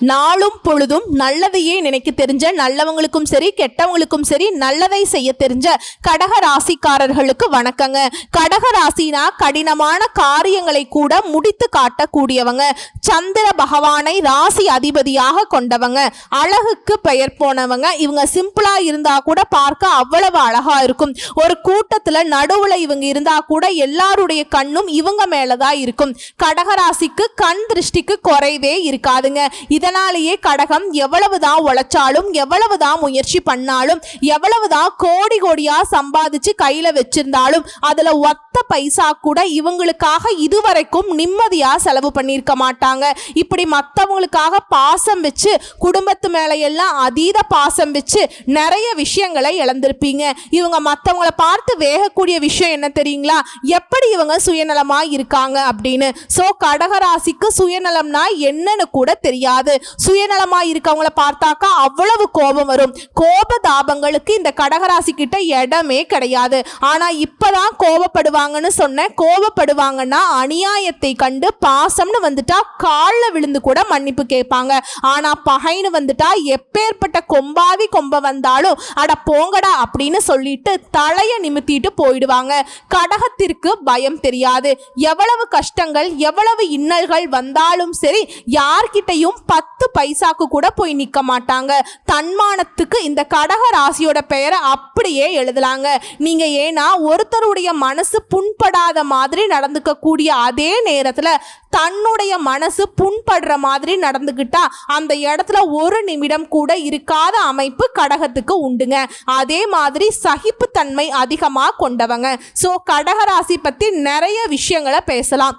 நாளும் பொழுதும் நல்லதையே நினைக்க தெரிஞ்ச நல்லவங்களுக்கும் சரி கெட்டவங்களுக்கும் சரி நல்லதை செய்ய தெரிஞ்ச கடக ராசிக்காரர்களுக்கு வணக்கங்க. கடக ராசினா கடினமான காரியங்களை கூட முடித்து காட்டக்கூடியவங்க. சந்திர பகவானை ராசி அதிபதியாக கொண்டவங்க. அழகுக்கு பெயர் போனவங்க. இவங்க சிம்பிளா இருந்தா கூட பார்க்க அவ்வளவு அழகா இருக்கும். ஒரு கூட்டத்துல நடுவுல இவங்க இருந்தா கூட எல்லாருடைய கண்ணும் இவங்க மேலதான் இருக்கும். கடகராசிக்கு கண் திருஷ்டிக்கு குறைவே இருக்காதுங்க. அதனாலேயே கடகம் எவ்வளவுதான் உழைச்சாலும் எவ்வளவுதான் முயற்சி பண்ணாலும் எவ்வளவுதான் கோடி கோடியா சம்பாதிச்சு கையில வச்சிருந்தாலும் அதுல ஒத்த பைசா கூட இவங்களுக்காக இதுவரைக்கும் நிம்மதியா செலவு பண்ணியிருக்க மாட்டாங்க. இப்படி மற்றவங்களுக்காக பாசம் வச்சு குடும்பத்து மேல எல்லாம் அதீத பாசம் வச்சு நிறைய விஷயங்களை இழந்திருப்பீங்க. இவங்க மற்றவங்கள பார்த்து வேகக்கூடிய விஷயம் என்ன தெரியுங்களா? எப்படி இவங்க சுயநலமா இருக்காங்க அப்படின்னு. ஸோ கடகராசிக்கு சுயநலம்னா என்னன்னு கூட தெரியாது. சுயநலமா இருக்கவங்கள பார்த்தாக்கா அவ்வளவு கோபம் வரும். கோப தாபங்களுக்கு இந்த கடகராசி கிட்ட இடமே கிடையாது. ஆனா இப்பதான் கோபப்படுவாங்கன்னு சொன்னேன் கோபப்படுவாங்கன்னா அநியாயத்தை கண்டு பாசம்னு வந்துட்டா காலில் விழுந்து கூட மன்னிப்பு கேட்பாங்க. ஆனா பகைன்னு வந்துட்டா எப்பேற்பட்ட கொம்பாவி கொம்ப வந்தாலும் அட போங்கடா அப்படின்னு சொல்லிட்டு தலையை நிமித்திட்டு போயிடுவாங்க. கடகத்திற்கு பயம் தெரியாது. எவ்வளவு கஷ்டங்கள் எவ்வளவு இன்னல்கள் வந்தாலும் சரி யார்கிட்டையும் பத்து பத்து பைசாக்கு கூட போய் நிற்க மாட்டாங்க. தன்மானத்துக்கு இந்த கடக ராசியோட பெயரை அப்படியே எழுதலாங்க. நீங்க ஏன்னா ஒருத்தருடைய மனசு புண்படாத மாதிரி நடந்துக்க கூடிய அதே நேரத்துல தன்னுடைய மனசு புண்படுற மாதிரி நடந்துக்கிட்டா அந்த இடத்துல ஒரு நிமிடம் கூட இருக்காத அமைப்பு கடகத்துக்கு உண்டுங்க. அதே மாதிரி சகிப்புத்தன்மை அதிகமாக கொண்டவங்க. ஸோ கடகராசி பற்றி நிறைய விஷயங்களை பேசலாம்.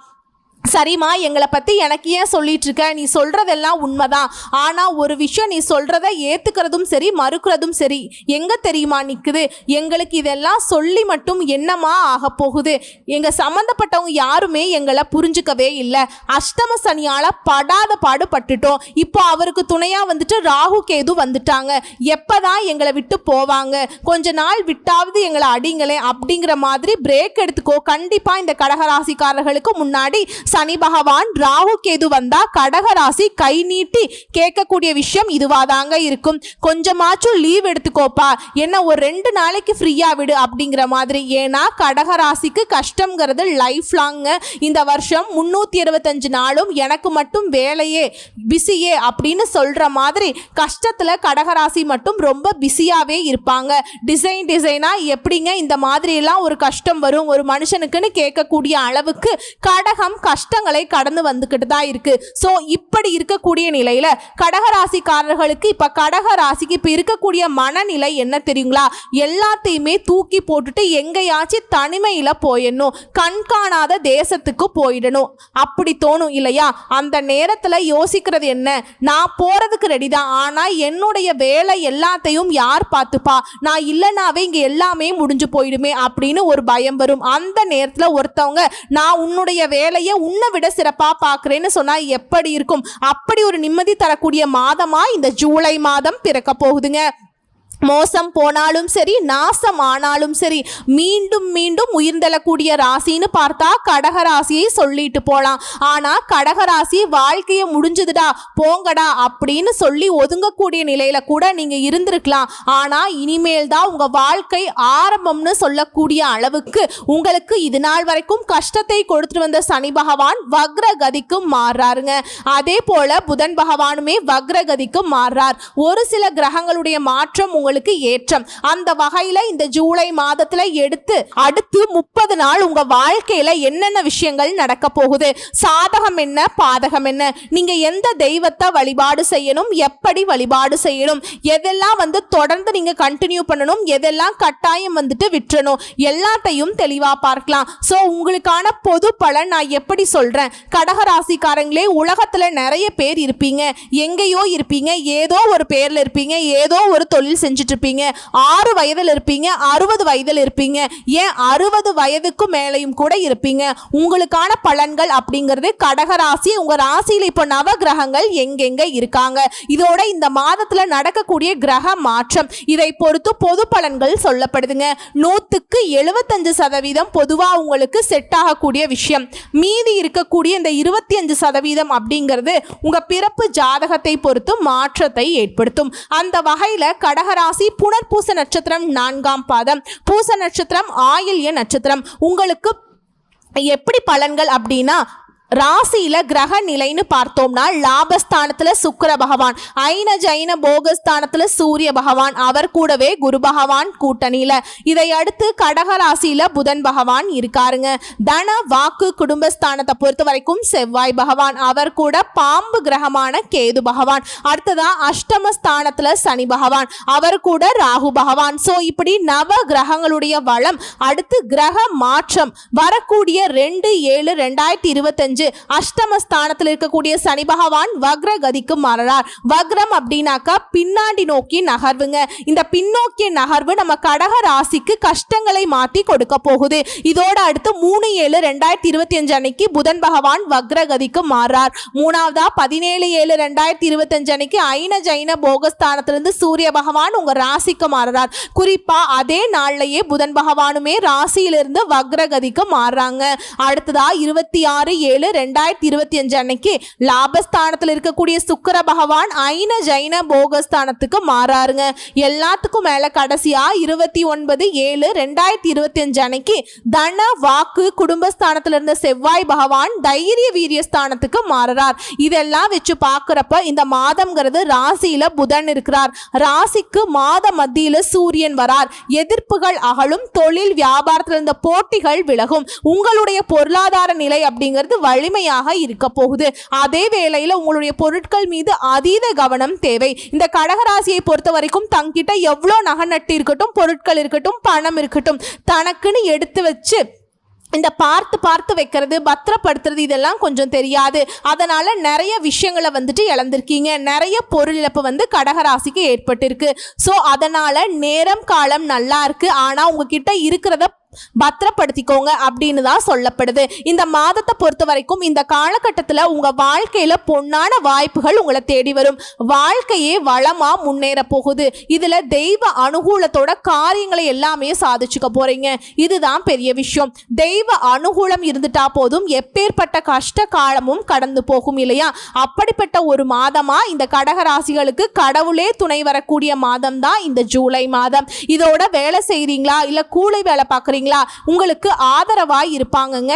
சரிம்மா எங்களை பற்றி எனக்கு ஏன் சொல்லிகிட்ருக்க இருக்க? நீ சொல்கிறதெல்லாம் உண்மைதான். ஆனால் ஒரு விஷயம் நீ சொல்கிறத ஏற்றுக்கிறதும் சரி மறுக்கிறதும் சரி எங்கே தெரியுமா நிற்குது எங்களுக்கு இதெல்லாம் சொல்லி மட்டும் என்னமா ஆக போகுது? எங்கள் சம்மந்தப்பட்டவங்க யாருமே எங்களை புரிஞ்சுக்கவே இல்லை. அஷ்டம சனியால் படாத பாடு பட்டுட்டோம் இப்போ அவருக்கு துணையாக வந்துட்டு ராகு கேது வந்துட்டாங்க. எப்போ தான் எங்களை விட்டு போவாங்க? கொஞ்ச நாள் விட்டாவது எங்களை அடிங்களேன் அப்படிங்கிற மாதிரி பிரேக் எடுத்துக்கோ. கண்டிப்பாக இந்த கடகராசிக்காரர்களுக்கு முன்னாடி சனி பகவான் ராகு கேது வந்தா கடக ராசி கை நீட்டி கேட்கக்கூடிய விஷயம் இதுவாதாங்க இருக்கும். கொஞ்சமாச்சும் லீவ் எடுத்துக்கோப்பா. என்ன ஒரு ரெண்டு நாளைக்கு ஃப்ரீயா விடு அப்படிங்கிற மாதிரி. ஏன்னா கடக ராசிக்கு கஷ்டங்கிறது லைஃப் லாங்க இந்த வருஷம் முன்னூத்தி இருபத்தஞ்சு நாளும் எனக்கு மட்டும் வேலையே பிஸியே அப்படின்னு சொல்ற மாதிரி கஷ்டத்துல கடகராசி மட்டும் ரொம்ப பிஸியாவே இருப்பாங்க. டிசைன் டிசைனா எப்படிங்க இந்த மாதிரி எல்லாம் ஒரு கஷ்டம் வரும். ஒரு மனுஷனுக்குன்னு கேட்கக்கூடிய அளவுக்கு கடகம் கஷ்டங்களை கடந்து வந்துக்கிட்டு தான் இருக்கு. ஸோ இப்படி இருக்கக்கூடிய நிலையில கடகராசிக்காரர்களுக்கு இப்ப கடக ராசிக்கு இப்ப இருக்கக்கூடிய மனநிலை என்ன தெரியுங்களா? எல்லாத்தையுமே தூக்கி போட்டுட்டு எங்கேயாச்சும் தனிமையில போயிடணும். கண்காணாத தேசத்துக்கு போயிடணும். அப்படி தோணும் இல்லையா? அந்த நேரத்துல யோசிக்கிறது என்ன? நான் போறதுக்கு ரெடி தான். ஆனா என்னுடைய வேலை எல்லாத்தையும் யார் பார்த்துப்பா? நான் இல்லைனாவே இங்க எல்லாமே முடிஞ்சு போயிடுமே அப்படின்னு ஒரு பயம் வரும். அந்த நேரத்துல ஒருத்தவங்க நான் உன்னுடைய வேலையை உன்னை விட சிறப்பாக பார்க்குறேன்னு சொன்னால் எப்படி இருக்கும்? அப்படி ஒரு நிம்மதி தரக்கூடிய மாதமாக இந்த ஜூலை மாதம் பிறக்க போகுதுங்க. மோசம் போனாலும் சரி நாசம் ஆனாலும் சரி மீண்டும் மீண்டும் உயிர்ந்தெழக்கூடிய ராசின்னு பார்த்தா கடக ராசியை சொல்லிட்டு போகலாம் ஆனால் கடக ராசி வாழ்க்கையை முடிஞ்சுதுடா போங்கடா அப்படின்னு சொல்லி ஒதுங்கக்கூடிய நிலையில கூட நீங்கள் இருந்திருக்கலாம். ஆனால் இனிமேல் தான் உங்கள் வாழ்க்கை ஆரம்பம்னு சொல்லக்கூடிய அளவுக்கு உங்களுக்கு இது நாள் வரைக்கும் கஷ்டத்தை கொடுத்துட்டு வந்த சனி பகவான் வக்ர கதிக்கு மாறுறாருங்க. அதே போல புதன் பகவானுமே வக்ர கதிக்கு மாறுறார். ஒரு சில கிரகங்களுடைய மாற்றம் உங்கள் உங்களுக்கு ஏற்றம். அந்த வகையில இந்த ஜூலை மாதத்துல எடுத்து அடுத்து முப்பது நாள் உங்க வாழ்க்கையில என்னென்ன விஷயங்கள் நடக்க போகுது? சாதகம் என்ன? பாதகம் என்ன? நீங்க எந்த தெய்வத்தை வழிபாடு செய்யணும்? எப்படி வழிபாடு செய்யணும்? எதெல்லாம் வந்து தொடர்ந்து நீங்க கண்டினியூ பண்ணணும்? எதெல்லாம் கட்டாயம் வந்துட்டு விட்டுறணும்? எல்லாத்தையும் தெளிவா பார்க்கலாம். ஸோ உங்களுக்கான பொது பலன் நான் எப்படி சொல்றேன்? கடக ராசிக்காரங்களே உலகத்துல நிறைய பேர் இருப்பீங்க. எங்கேயோ இருப்பீங்க. ஏதோ ஒரு பேர்ல இருப்பீங்க. ஏதோ ஒரு தொழில் செஞ்சு யோசிச்சுட்டு இருப்பீங்க. ஆறு வயதில் இருப்பீங்க. அறுபது வயதில் இருப்பீங்க. ஏன் அறுபது வயதுக்கும் மேலையும் கூட இருப்பீங்க. உங்களுக்கான பலன்கள் அப்படிங்கிறது கடகராசி உங்க ராசியில் இப்போ நவ கிரகங்கள் எங்கெங்க இருக்காங்க? இதோட இந்த மாதத்துல நடக்கக்கூடிய கிரக மாற்றம். இதை பொறுத்து பொது பலன்கள் சொல்லப்படுதுங்க. நூத்துக்கு எழுபத்தஞ்சு சதவீதம் பொதுவா உங்களுக்கு செட் ஆகக்கூடிய விஷயம். மீதி இருக்கக்கூடிய இந்த இருபத்தி அஞ்சு சதவீதம் அப்படிங்கிறது உங்க பிறப்பு ஜாதகத்தை பொறுத்து மாற்றத்தை ஏற்படுத்தும். அந்த வகையில புனர் புனர்பூச நட்சத்திரம் நான்காம் பாதம். பூச நட்சத்திரம் ஆயில்ய நட்சத்திரம். உங்களுக்கு எப்படி பலன்கள் அப்படின்னா ராசியில கிரக நிலைன்னு பார்த்தோம்னா லாபஸ்தானத்துல சுக்கர பகவான். ஐன ஜைன போகஸ்தானத்துல சூரிய பகவான். அவர் கூடவே குரு பகவான் கூட்டணியில. இதையடுத்து கடக ராசியில புதன் பகவான் இருக்காருங்க. தன வாக்கு குடும்பஸ்தானத்தை பொறுத்த வரைக்கும் செவ்வாய் பகவான். அவர் கூட பாம்பு கிரகமான கேது பகவான். அடுத்ததா அஷ்டமஸ்தானத்துல சனி பகவான். அவர் கூட ராகு பகவான். சோ இப்படி நவ கிரகங்களுடைய வளம் அடுத்து கிரக மாற்றம் வரக்கூடிய ரெண்டு ஏழு ரெண்டாயிரத்தி இருபத்தஞ்சு அஷ்டமஸ்தானத்தில் இருக்கக்கூடிய சனி பகவான் வக்ர கதிக்கு மாறுறார். வக்ரம் அப்படின்னாக்கா பின்னாடி நோக்கி நகர்வுங்க. இந்த பின்னோக்கிய நகர்வு நம்ம கடக ராசிக்கு கஷ்டங்களை மாற்றி கொடுக்க போகுது. இதோட அடுத்து மூணு ஏழு ரெண்டாயிரத்தி இருபத்தி அஞ்சு அன்னைக்கு புதன் பகவான் வக்ரகதிக்கு மாறார் மாறுறார். மூணாவதா பதினேழு ஏழு ரெண்டாயிரத்தி இருபத்தஞ்சு அன்னைக்கு ஐன ஜைன போகஸ்தானத்திலிருந்து சூரிய பகவான் உங்க ராசிக்கு மாறுறார். குறிப்பா அதே நாள்லயே புதன் பகவானுமே ராசியிலிருந்து வக்ரகதிக்கு மாறுறாங்க. அடுத்ததா இருபத்தி ஆறு ஏழு ரெண்டாயிரத்தி இருபத்தி அஞ்சு அன்னைக்கு லாபஸ்தானத்தில் இருக்கக்கூடிய சுக்கர பகவான் ஐன ஜைன போகஸ்தானத்துக்கு மாறாருங்க. எல்லாத்துக்கும் மேல கடைசியா இருபத்தி ஒன்பது ஏழு ரெண்டாயிரத்தி இருபத்தி அஞ்சு அன்னைக்கு தன வாக்கு குடும்பஸ்தானத்தில் இருந்த செவ்வாய் பகவான் தைரிய வீரிய ஸ்தானத்துக்கு மாறுறார். இதெல்லாம் வச்சு பார்க்குறப்ப இந்த மாதம்ங்கிறது ராசியில புதன் இருக்கிறார். ராசிக்கு மாத மத்தியில சூரியன் வரார். எதிர்ப்புகள் அகலும் தொழில் வியாபாரத்தில் இருந்த போட்டிகள் விலகும். உங்களுடைய பொருளாதார நிலை அப்படிங்கிறது வலிமையாக இருக்க போகுது. அதே வேளையில உங்களுடைய பொருட்கள் மீது அதீத கவனம் தேவை. இந்த கடகராசியை பொறுத்த வரைக்கும் தங்கிட்ட எவ்வளோ நகை நட்டு இருக்கட்டும் பொருட்கள் இருக்கட்டும் பணம் இருக்கட்டும் தனக்குன்னு எடுத்து வச்சு இந்த பார்த்து பார்த்து வைக்கிறது பத்திரப்படுத்துறது இதெல்லாம் கொஞ்சம் தெரியாது. அதனால் நிறைய விஷயங்களை வந்துட்டு இழந்திருக்கீங்க. நிறைய பொருள் இழப்பு வந்து கடகராசிக்கு ஏற்பட்டிருக்கு. ஸோ அதனால் நேரம் காலம் நல்லா இருக்குது ஆனால் உங்ககிட்ட இருக்கிறத பத்திரப்படுத்திக்கோங்க அப்படின்னு தான் சொல்லப்படுது. இந்த மாதத்தை பொறுத்த வரைக்கும் இந்த காலகட்டத்தில் உங்கள் வாழ்க்கையில் பொன்னான வாய்ப்புகள் உங்களை தேடி வரும். வாழ்க்கையே வளமாக முன்னேற போகுது. இதில் தெய்வ அனுகூலத்தோட காரியங்களை எல்லாமே சாதிச்சுக்க போகிறீங்க இதுதான் பெரிய விஷயம். தெய்வ அனுகூலம் இருந்துட்டா போதும் எப்பேற்பட்ட கஷ்ட காலமும் கடந்து போகும் இல்லையா? அப்படிப்பட்ட ஒரு மாதமா இந்த கடக ராசிகளுக்கு கடவுளே துணை வரக்கூடிய மாதம் தான் இந்த ஜூலை மாதம். இதோட வேலை செய்கிறீங்களா இல்லை கூலி வேலை சரிங்களா உங்களுக்கு ஆதரவாக இருப்பாங்கங்க.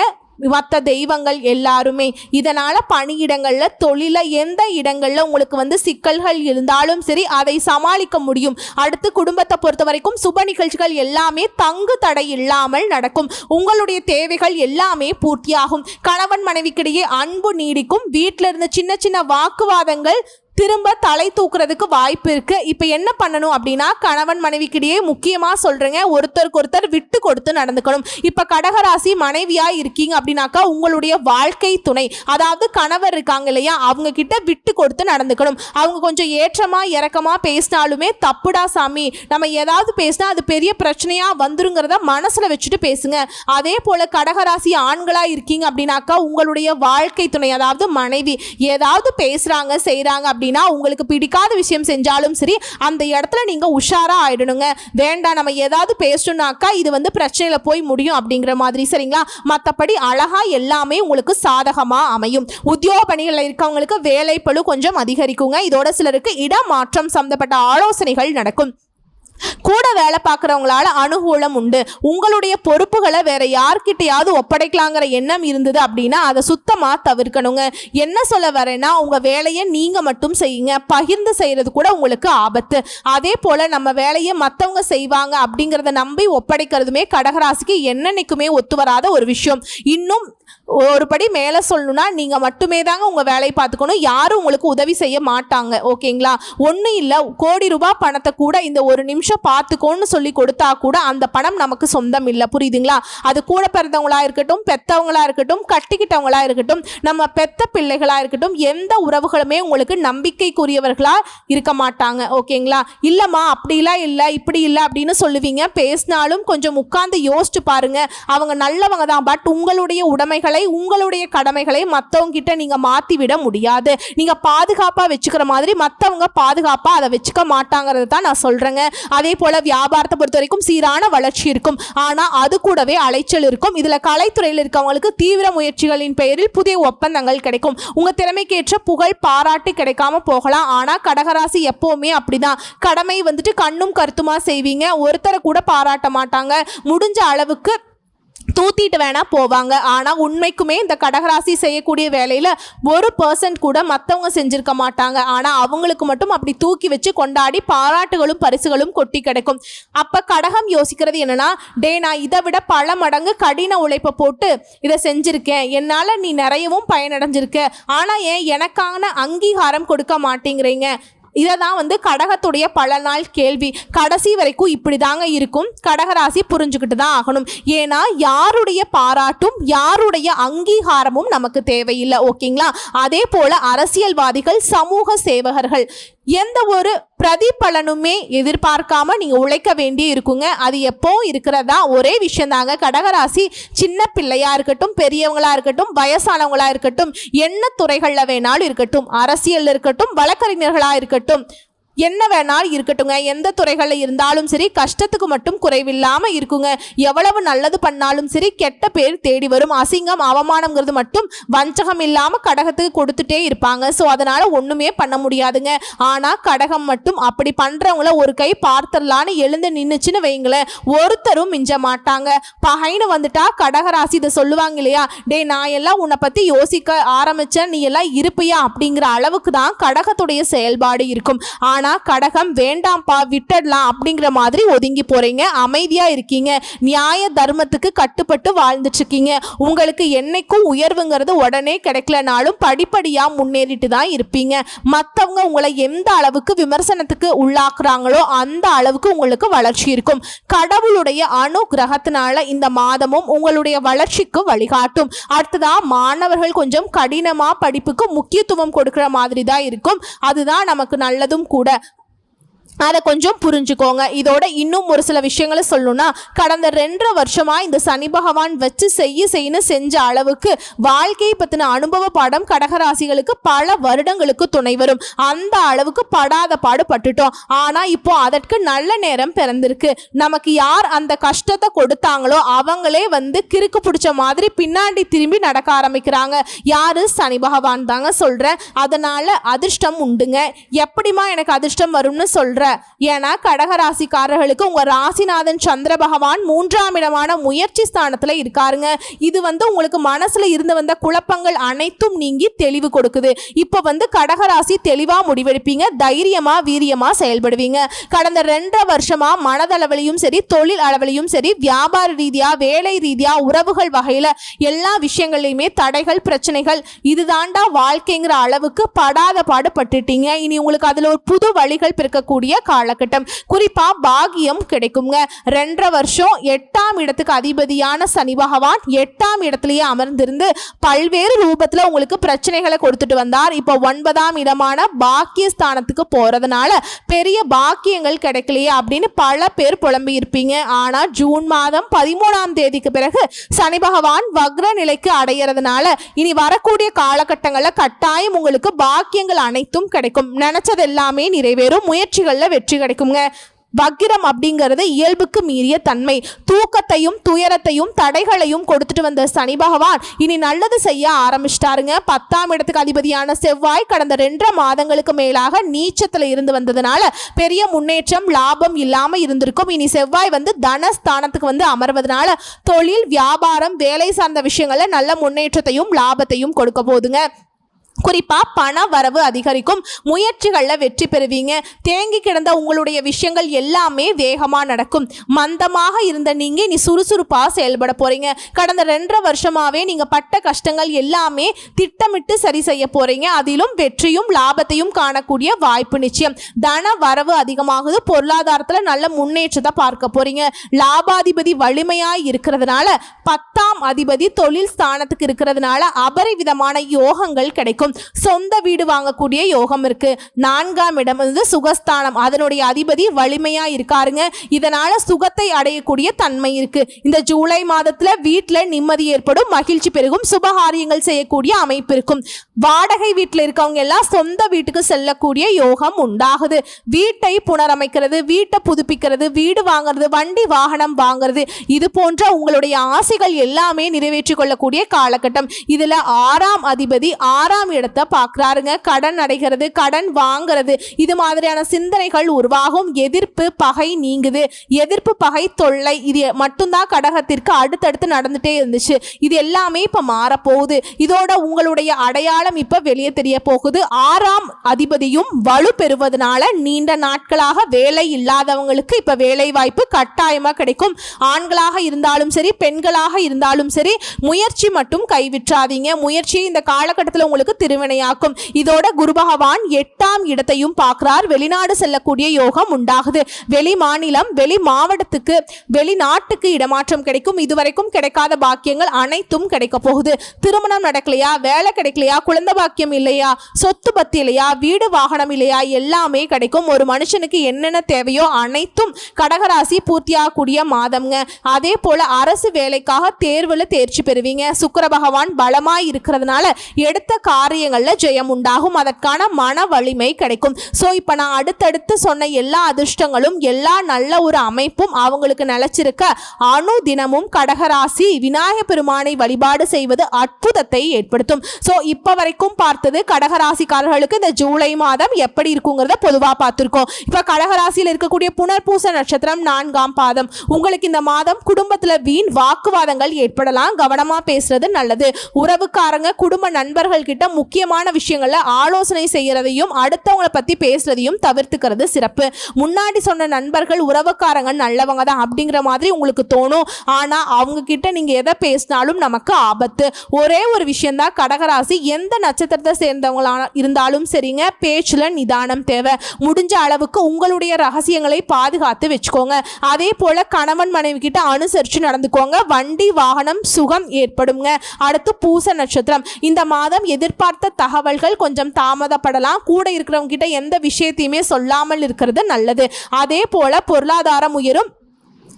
மற்ற தெய்வங்கள் எல்லாருமே. இதனால் பணியிடங்களில் தொழில எந்த இடங்களில் உங்களுக்கு வந்து சிக்கல்கள் இருந்தாலும் சரி அதை சமாளிக்க முடியும். அடுத்து குடும்பத்தை பொறுத்த வரைக்கும் சுப நிகழ்ச்சிகள் எல்லாமே தங்கு தடை இல்லாமல் நடக்கும். உங்களுடைய தேவைகள் எல்லாமே பூர்த்தியாகும். கணவன் மனைவிக்கிடையே அன்பு நீடிக்கும். வீட்டில் இருந்த சின்ன சின்ன வாக்குவாதங்கள் திரும்ப தலை தூக்குறதுக்கு வாய்ப்பு இருக்கு. இப்போ என்ன பண்ணணும் அப்படின்னா கணவன் மனைவிக்கிடையே முக்கியமாக சொல்றேங்க. ஒருத்தருக்கு ஒருத்தர் விட்டு கொடுத்து நடந்துக்கணும். இப்போ கடகராசி மனைவியா இருக்கீங்க அப்படின்னாக்கா உங்களுடைய வாழ்க்கை துணை. அதாவது கணவர் இருக்காங்க இல்லையா அவங்க கிட்ட விட்டு கொடுத்து நடந்துக்கணும். அவங்க கொஞ்சம் ஏற்றமா இறக்கமா பேசினாலுமே தப்புடா சாமி. நம்ம ஏதாவது பேசினா அது பெரிய பிரச்சனையா வந்துருங்கிறத மனசுல வச்சுட்டு பேசுங்க. அதே போல கடகராசி ஆண்களா இருக்கீங்க அப்படின்னாக்கா உங்களுடைய வாழ்க்கை துணை அதாவது மனைவி ஏதாவது பேசுறாங்க செய்யறாங்க அப்படின்னு உங்களுக்கு பிடிக்காத விஷயம் செஞ்சாலும் சரி அந்த இடத்துல நீங்கள் உஷாரா ஆயிடணுங்க. வேண்டாம் நம்ம ஏதாவது பேசணும்னாக்கா இது வந்து பிரச்சனையில் போய் முடியும் அப்படிங்கிற மாதிரி சரிங்களா? மற்றபடி அழகா எல்லாமே உங்களுக்கு சாதகமாக அமையும். உத்தியோக பணிகளில் இருக்கவங்களுக்கு வேலை பளு கொஞ்சம் அதிகரிக்குங்க. இதோட சிலருக்கு இடமாற்றம் சம்மந்தப்பட்ட ஆலோசனைகள் நடக்கும். கூட வேலை பார்க்குறவங்களால அனுகூலம் உண்டு. உங்களுடைய பொறுப்புகளை வேற யார்கிட்டையாவது ஒப்படைக்கலாங்கிற எண்ணம் இருந்தது அப்படின்னா அதை சுத்தமாக தவிர்க்கணுங்க. என்ன சொல்ல வரேன்னா உங்கள் வேலையை நீங்கள் மட்டும் செய்யுங்க. பகிர்ந்து செய்கிறது கூட உங்களுக்கு ஆபத்து. அதே போல் நம்ம வேலையை மற்றவங்க செய்வாங்க அப்படிங்கிறத நம்பி ஒப்படைக்கிறதுமே கடகராசிக்கு என்னன்னைக்குமே ஒத்து வராத ஒரு விஷயம். இன்னும் ஒரு படி மேலே சொல்லணும்னா நீங்கள் மட்டுமே தாங்க உங்கள் வேலையை பார்த்துக்கணும். யாரும் உங்களுக்கு உதவி செய்ய மாட்டாங்க. ஓகேங்களா? ஒன்றும் இல்லை. கோடி ரூபாய் பணத்தை கூட இந்த ஒரு நிமிஷம் பார்த்துக்கோன்னு சொல்லி கொடுத்தா கூட அந்த பணம் நமக்கு சொந்தம் இல்லை. புரியுதுங்களா? அது கூட பிறந்தவங்களா இருக்கட்டும் பெத்தவங்களா இருக்கட்டும் கட்டிக்கிட்டவங்களா இருக்கட்டும் நம்ம பெத்த பிள்ளைகளாக இருக்கட்டும் எந்த உறவுகளுமே உங்களுக்கு நம்பிக்கைக்குரியவர்களாக இருக்க மாட்டாங்க. ஓகேங்களா? இல்லைம்மா அப்படிலாம் இல்லை இப்படி இல்லை அப்படின்னு சொல்லுவீங்க. பேசினாலும் கொஞ்சம் உட்காந்து யோசிச்சு பாருங்க. அவங்க நல்லவங்க தான். பட் உங்களுடைய உடைமைகளை உங்களுடைய கடமைகளை மற்றவங்க கிட்ட மாற்றி விட முடியாது. நீங்கள் பாதுகாப்பாக வச்சுக்கிற மாதிரி மற்றவங்க பாதுகாப்பாக அதை வச்சுக்க மாட்டாங்கிறது தான் நான் சொல்கிறேங்க அதே போல் வியாபாரத்தை பொறுத்த வரைக்கும் சீரான வளர்ச்சி இருக்கும். ஆனால் அது கூடவே அலைச்சல் இருக்கும். இதில் கலைத்துறையில் இருக்கவங்களுக்கு தீவிர முயற்சிகளின் பெயரில் புதிய ஒப்பந்தங்கள் கிடைக்கும். உங்கள் திறமைக்கேற்ற புகழ் பாராட்டு கிடைக்காம போகலாம். ஆனால் கடகராசி எப்போவுமே அப்படிதான். கடமை வந்துட்டு கண்ணும் கருத்துமாக செய்வீங்க. ஒருத்தரை கூட பாராட்ட மாட்டாங்க. முடிஞ்ச அளவுக்கு தூத்திட்டு வேணா போவாங்க. ஆனா உண்மைக்குமே இந்த கடகராசி செய்யக்கூடிய வேலையில ஒரு பர்சன்ட் கூட மத்தவங்க செஞ்சிருக்க மாட்டாங்க. ஆனா அவங்களுக்கு மட்டும் அப்படி தூக்கி வச்சு கொண்டாடி பாராட்டுகளும் பரிசுகளும் கொட்டி கிடைக்கும். அப்ப கடகம் யோசிக்கிறது என்னன்னா டே நான் இதை விட பல மடங்கு கடின உழைப்பை போட்டு இதை செஞ்சிருக்கேன். என்னால நீ நிறையவும் பயனடைஞ்சிருக்க. ஆனா ஏன் எனக்கான அங்கீகாரம் கொடுக்க மாட்டேங்கிறீங்க? இதை தான் வந்து கடகத்துடைய பல நாள் கேள்வி. கடைசி வரைக்கும் இப்படி தாங்க இருக்கும். கடகராசி புரிஞ்சுக்கிட்டு தான் ஆகணும். ஏன்னா யாருடைய பாராட்டும் யாருடைய அங்கீகாரமும் நமக்கு தேவையில்லை. ஓகேங்களா? அதே போல அரசியல்வாதிகள் சமூக சேவகர்கள். எந்த ஒரு பிரதிபலனுமே எதிர்பார்க்காம நீங்க உழைக்க வேண்டி இருக்குங்க. அது எப்போ இருக்கிறதா ஒரே விஷயம் தாங்க கடகராசி சின்ன பிள்ளையா இருக்கட்டும் பெரியவங்களா இருக்கட்டும் வயசானவங்களா இருக்கட்டும் என்ன துறைகள்ல வேணாலும் இருக்கட்டும் அரசியல் இருக்கட்டும் வழக்கறிஞர்களா இருக்கட்டும் என்ன வேணாலும் இருக்கட்டுங்க. எந்த துறைகளில் இருந்தாலும் சரி கஷ்டத்துக்கு மட்டும் குறைவில்லாமல் இருக்குங்க. எவ்வளவு நல்லது பண்ணாலும் சரி கெட்ட பேர் தேடி வரும். அசிங்கம் அவமானங்கிறது மட்டும் வஞ்சகம் இல்லாமல் கடகத்துக்கு கொடுத்துட்டே இருப்பாங்க. ஸோ அதனால் ஒன்றுமே பண்ண முடியாதுங்க. ஆனால் கடகம் மட்டும் அப்படி பண்ணுறவங்கள ஒரு கை பார்த்தரலான்னு எழுந்து நின்றுச்சுன்னு வைங்களேன். ஒருத்தரும் மிஞ்ச மாட்டாங்க. பகைன்னு வந்துட்டா கடகராசி இதை சொல்லுவாங்க இல்லையா? டேய் நான் எல்லாம் உன்னை பற்றி யோசிக்க ஆரம்பித்தேன் நீ எல்லாம் இருப்பியா? அப்படிங்கிற அளவுக்கு தான் கடகத்துடைய செயல்பாடு இருக்கும். ஆனால் கடகம் வேண்டாம்ப்பா விட்டுடலாம் அப்படிங்கிற மாதிரி ஒதுங்கி போறீங்க. அமைதியா இருக்கீங்க. நியாய தர்மத்துக்கு கட்டுப்பட்டு வாழ்ந்துட்டு இருக்கீங்க உங்களுக்கு என்னைக்கும் உயர்வுங்கிறது உடனே கிடைக்கலனாலும் படிப்படியா முன்னேறிட்டு தான் இருப்பீங்க. மற்றவங்க உங்களை எந்த அளவுக்கு விமர்சனத்துக்கு உள்ளாக்குறாங்களோ அந்த அளவுக்கு உங்களுக்கு வளர்ச்சி இருக்கும். கடவுளுடைய அணு கிரகத்தினால இந்த மாதமும் உங்களுடைய வளர்ச்சிக்கு வழிகாட்டும். அடுத்ததா மாணவர்கள் கொஞ்சம் கடினமா படிப்புக்கு முக்கியத்துவம் கொடுக்கிற மாதிரி தான் இருக்கும். அதுதான் நமக்கு நல்லதும் கூட. அதை கொஞ்சம் புரிஞ்சுக்கோங்க. இதோட இன்னும் ஒரு சில விஷயங்களை சொல்லணும்னா கடந்த ரெண்டரை வருஷமா இந்த சனி பகவான் வச்சு செய்ய செய்யன்னு செஞ்ச அளவுக்கு வாழ்க்கையை பற்றின அனுபவ பாடம் கடகராசிகளுக்கு பல வருடங்களுக்கு துணை வரும். அந்த அளவுக்கு படாத பாடு பட்டுட்டோம் ஆனால் இப்போ அதற்கு நல்ல நேரம் பிறந்திருக்கு. நமக்கு யார் அந்த கஷ்டத்தை கொடுத்தாங்களோ அவங்களே வந்து கிறுக்கு பிடிச்ச மாதிரி பின்னாடி திரும்பி நடக்க ஆரம்பிக்கிறாங்க. யாரு? சனி பகவான் தாங்க சொல்கிறேன் அதனால அதிர்ஷ்டம் உண்டுங்க. எப்படிம்மா எனக்கு அதிர்ஷ்டம் வரும்னு சொல்கிறேன் ஏன்னா கடக ராசிக்காரர்களுக்கு உங்க ராசிநாதன் சந்திர பகவான் மூன்றாம் இடமான முயற்சி ஸ்தானத்துல இருக்காருங்க. இது வந்து உங்களுக்கு மனசுல இருந்து வந்த குழப்பங்கள் அனைத்தும் நீங்கி தெளிவு கொடுக்குது. இப்போ வந்து கடக ராசி தெளிவா முடிவெடுப்பீங்க. தைரியமா வீரியமா செயல்படுவீங்க. கடந்த ரெண்டரை வருஷமா மனதளவிலையும் சரி தொழில் அளவிலையும் சரி வியாபார ரீதியா வேலை ரீதியா உறவுகள் வகையில எல்லா விஷயங்கள்லையுமே தடைகள் பிரச்சனைகள் இதுதாண்டா வாழ்க்கைங்கிற அளவுக்கு படாத பாடு பட்டுட்டீங்க இனி உங்களுக்கு அதுல ஒரு புது வழிகள் பிறக்கக்கூடிய காலகட்டம். குறிப்பா பாகியம் கிடைக்குங்க. ரெண்டரை வருஷம் எட்டாம் இடத்துக்கு அதிபதியான சனி பகவான் எட்டாம் இடத்திலேயே அமர்ந்திருந்து பல்வேறு ரூபத்துல உங்களுக்கு பிரச்சனைகளை கொடுத்துட்டு வந்தார். இப்போ ஒன்பதாம் இடமான பாக்கியஸ்தானத்துக்கு போறதுனால பெரிய பாக்கியங்கள் கிடைக்கலையே அப்படின்னு பல பேர் புலம்பி இருப்பீங்க. ஆனா ஜூன் மாதம் பதிமூணாம் தேதிக்கு பிறகு சனி பகவான் வக்ர நிலைக்கு அடையிறதுனால இனி வரக்கூடிய காலகட்டங்களில் கட்டாயம் உங்களுக்கு பாக்கியங்கள் அனைத்தும் கிடைக்கும். நினைச்சது எல்லாமே நிறைவேறும். முயற்சிகளில் வெற்றி கிடைக்குங்க வக்கிரம் அப்படிங்கிறது இயல்புக்கு மீறிய தன்மை. தூக்கத்தையும் துயரத்தையும் தடைகளையும் கொடுத்துட்டு வந்த சனி பகவான் இனி நல்லது செய்ய ஆரம்பிச்சிட்டாருங்க. பத்தாம் இடத்துக்கு அதிபதியான செவ்வாய் கடந்த ரெண்டரை மாதங்களுக்கு மேலாக நீச்சத்தில் இருந்து வந்ததுனால பெரிய முன்னேற்றம் லாபம் இல்லாமல் இருந்திருக்கும். இனி செவ்வாய் வந்து தனஸ்தானத்துக்கு வந்து அமர்வதனால தொழில் வியாபாரம் வேலை சார்ந்த விஷயங்களில் நல்ல முன்னேற்றத்தையும் லாபத்தையும் கொடுக்க போதுங்க குறிப்பா பண வரவு அதிகரிக்கும். முயற்சிகளில் வெற்றி பெறுவீங்க. தேங்கி கிடந்த உங்களுடைய விஷயங்கள் எல்லாமே வேகமா நடக்கும். மந்தமாக இருந்த நீங்க இனி சுறுசுறுப்பா செயல்பட போறீங்க. கடந்த ரெண்டரை வருஷமாவே நீங்க பட்ட கஷ்டங்கள் எல்லாமே திட்டமிட்டு சரி செய்ய போறீங்க. அதிலும் வெற்றியும் லாபத்தையும் காணக்கூடிய வாய்ப்பு நிச்சயம். தன வரவு அதிகமாகுது. பொருளாதாரத்துல நல்ல முன்னேற்றத்தை பார்க்க போறீங்க. லாபாதிபதி வலிமையாய் இருக்கிறதுனால பத்தாம் அதிபதி தொழில் ஸ்தானத்துக்கு இருக்கிறதுனால அபரிவிதமான யோகங்கள் கிடைக்கும். சொந்த வீடு வாங்கக்கூடிய யோகம் இருக்கு. நான்காம் இடம் வந்து சுகஸ்தானம். அதனுடைய அதிபதி வலிமையா இருக்காருங்க. இதனால சுகத்தை அடையக்கூடிய தன்மை இருக்கு. இந்த ஜூலை மாதத்துல வீட்டுல நிம்மதி ஏற்படும் மகிழ்ச்சி பெருகும் சுபகாரியங்கள் செய்யக்கூடிய அமைப்பு இருக்கும். வாடகை வீட்டில் இருக்கவங்க எல்லாம் சொந்த வீட்டுக்கு செல்லக்கூடிய யோகம் உண்டாகுது. வீட்டை புனரமைக்கிறது வீட்டை புதுப்பிக்கிறது வீடு வாங்குறது வண்டி வாகனம் வாங்குறது இது போன்ற உங்களுடைய ஆசைகள் எல்லாமே நிறைவேற்றிக் கொள்ளக்கூடிய காலகட்டம். இதுல ஆறாம் அதிபதி ஆறாம் இடத்தை பார்க்கறாருங்க. கடன் அடைகிறது கடன் வாங்குறது இது மாதிரியான சிந்தனைகள் உருவாகும். எதிர்ப்பு பகை நீங்குது. எதிர்ப்பு பகை தொல்லை இது மட்டும்தான் கடகத்திற்கு அடுத்தடுத்து நடந்துட்டே இருந்துச்சு. இது எல்லாமே இப்ப மாறப்போகுது. இதோட உங்களுடைய அடையாளம் இப்ப வெளியே தெரிய போகுது. ஆறாம் அதிபதியும் வலு பெறுவதனால நீண்ட நாட்களாக வேலை இல்லாதவங்களுக்கு இப்ப வேலை வாய்ப்பு கட்டாயமா கிடைக்கும். ஆண்களாக இருந்தாலும் சரி பெண்களாக இருந்தாலும் சரி முயற்சி மட்டும் கைவிற்றாதீங்க முயற்சி இந்த காலகட்டத்தில் உங்களுக்கு திருவினையாக்கும். இதோட குரு பகவான் எட்டாம் இடத்தையும் பார்க்கிறார். வெளிநாடு செல்லக்கூடிய யோகம் உண்டாகுது. வெளி மாநிலம் வெளி மாவட்டத்துக்கு வெளிநாட்டுக்கு இடமாற்றம் கிடைக்கும். இதுவரைக்கும் கிடைக்காத பாக்கியங்கள் அனைத்தும் கிடைக்க போகுது. திருமணம் நடக்கலையா? வேலை கிடைக்கலையா? குழந்தை பாக்கியம் இல்லையா? சொத்து பத்தி இல்லையா? வீடு வாகனம் இல்லையா? எல்லாமே கிடைக்கும். ஒரு மனுஷனுக்கு என்னென்ன தேவையோ அனைத்தும் கடகராசி பூர்த்தியாகக்கூடிய மாதம்ங்க. அதே போல அரசு வேலைக்காக தேர்வில் தேர்ச்சி பெறுவீங்க. சுக்கர பகவான் பலமாய் இருக்கிறதுனால எடுத்த காரியங்களில் ஜெயம் உண்டாகும். அதற்கான மன வலிமை கிடைக்கும். ஸோ இப்போ நான் அடுத்தடுத்து சொன்ன எல்லா அதிர்ஷ்டங்களும் எல்லா நல்ல ஒரு அமைப்பும் அவங்களுக்கு நிலச்சிருக்க அணு தினமும் கடகராசி விநாயக பெருமானை வழிபாடு செய்வது அற்புதத்தை ஏற்படுத்தும். ஸோ இப்போ வரைக்கும் பார்த்தது கடகராசிக்காரர்களுக்கு இந்த ஜூலை மாதம் எப்படி இருக்குங்கிறத பொதுவாக பார்த்துருக்கோம். இப்போ கடகராசியில் இருக்கக்கூடிய புனர்பூச நட்சத்திரம் நான்காம் பாதம். உங்களுக்கு இந்த மாதம் குடும்பத்தில் வீண் வாக்குவாதங்கள் ஏற்படலாம். கவனமாக பேசுறது நல்லது. உறவுக்காரங்க குடும்ப நண்பர்கள் கிட்ட முக்கியமான விஷயங்களில் ஆலோசனை செய்யறதையும் அடுத்தவங்கள பற்றி பேசுகிறதையும் தவிர்த்துக்கிறது சிறப்பு. முன்னாடி சொன்ன நண்பர்கள் உறவுக்காரங்க நல்லவங்க தான் அப்படிங்கிற மாதிரி உங்களுக்கு தோணும். ஆனால் அவங்க கிட்ட எதை பேசினாலும் நமக்கு ஆபத்து. ஒரே ஒரு விஷயந்தான் கடகராசி. எந்த நட்சத்திரத்தை சேர்ந்தவங்களா இருந்தாலும் சரிங்க பேச்சில் நிதானம் தேவை. முடிஞ்ச அளவுக்கு உங்களுடைய ரகசியங்களை பாதுகாத்து வச்சுக்கோங்க. அதே போல கணவன் மனைவி கிட்ட அனுசரித்து நடந்துக்கோங்க. வண்டி வாகனம் சுகம் ஏற்படுங்க. அடுத்து பூச நட்சத்திரம். இந்த மாதம் எதிர்பார்த்த தகவல்கள் கொஞ்சம் தாமதப்படலாம். கூட இருக்கிறவங்க கிட்ட எந்த விஷயத்தையுமே சொல்லாமல் இருக்கிறது நல்லது. அதே போல பொருளாதாரம் உயரும்.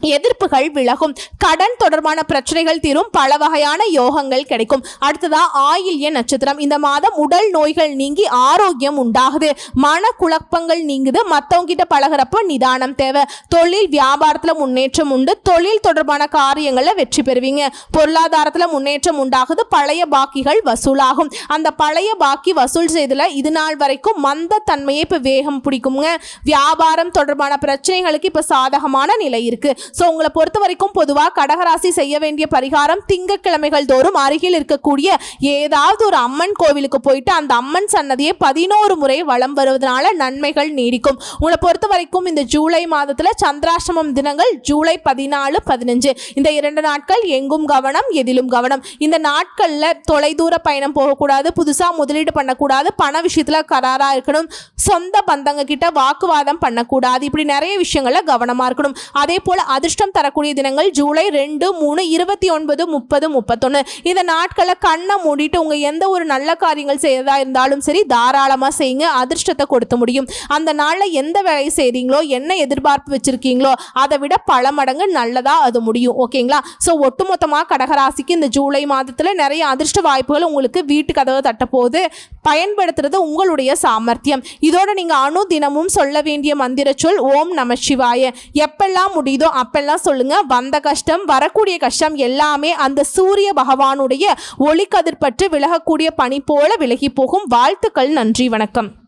எதிர்ப்புகள் விலகும். கடன் தொடர்பான பிரச்சனைகள் தீரும். பல வகையான யோகங்கள் கிடைக்கும். அடுத்ததா ஆயில்ய நட்சத்திரம். இந்த மாதம் உடல் நோய்கள் நீங்கி ஆரோக்கியம் உண்டாகுது. மன குழப்பங்கள் நீங்குது. மற்றவங்க கிட்ட பழகிறப்ப நிதானம் தேவை. தொழில் வியாபாரத்தில் முன்னேற்றம் உண்டு. தொழில் தொடர்பான காரியங்களில் வெற்றி பெறுவீங்க. பொருளாதாரத்தில் முன்னேற்றம் உண்டாகுது. பழைய பாக்கிகள் வசூலாகும். அந்த பழைய பாக்கி வசூல் செய்தல இது நாள் வரைக்கும் மந்த தன்மையை இப்போ வேகம் பிடிக்குங்க. வியாபாரம் தொடர்பான பிரச்சனைகளுக்கு இப்போ சாதகமான நிலை இருக்குது ஸோ உங்களை பொறுத்த வரைக்கும் பொதுவாக கடகராசி செய்ய வேண்டிய பரிகாரம் திங்கட்கிழமைகள் தோறும் அருகில் இருக்கக்கூடிய ஏதாவது ஒரு அம்மன் கோவிலுக்கு போயிட்டு அந்த அம்மன் சன்னதியை பதினோரு முறை வலம் வருவதனால நன்மைகள் நீடிக்கும். உங்களை பொறுத்த வரைக்கும் இந்த ஜூலை மாதத்தில் சந்திராசிரமம் தினங்கள் ஜூலை பதினாலு பதினஞ்சு. இந்த இரண்டு நாட்கள் எங்கும் கவனம் எதிலும் கவனம். இந்த நாட்களில் தொலைதூர பயணம் போகக்கூடாது புதுசாக முதலீடு பண்ணக்கூடாது பண விஷயத்தில் கராராக இருக்கணும் சொந்த பந்தங்க கிட்ட வாக்குவாதம் பண்ணக்கூடாது. இப்படி நிறைய விஷயங்களில் கவனமாக இருக்கணும். அதே போல் அதிர்ஷ்டம் தரக்கூடிய தினங்கள் ஜூலை ரெண்டு மூணு இருபத்தி ஒன்பது முப்பது முப்பத்தொன்று இந்த நாட்களை கண்ணை மூடிட்டு உங்கள் எந்த ஒரு நல்ல காரியங்கள் செய்யறதா இருந்தாலும் சரி தாராளமாக செய்யுங்க. அதிர்ஷ்டத்தை கொடுத்த முடியும். அந்த நாளில் எந்த வேலையை செய்கிறீங்களோ என்ன எதிர்பார்ப்பு வச்சுருக்கீங்களோ அதை விட பல மடங்கு நல்லதாக அது முடியும். ஓகேங்களா? ஸோ ஒட்டுமொத்தமாக கடகராசிக்கு இந்த ஜூலை மாதத்தில் நிறைய அதிர்ஷ்ட வாய்ப்புகள் உங்களுக்கு வீட்டு கதவை தட்டப்போகுது பயன்படுத்துறது உங்களுடைய சாமர்த்தியம். இதோட நீங்கள் அணு தினமும் சொல்ல வேண்டிய மந்திர சொல் ஓம் நம சிவாய. எப்பெல்லாம் முடியுதோ அப்பெல்லாம் சொல்லுங்க வந்த கஷ்டம் வரக்கூடிய கஷ்டம் எல்லாமே அந்த சூரிய பகவானுடைய ஒளிக்கதிர்பற்று விலகக்கூடிய பனி போல விலகி போகும். வாழ்த்துக்கள் நன்றி வணக்கம்.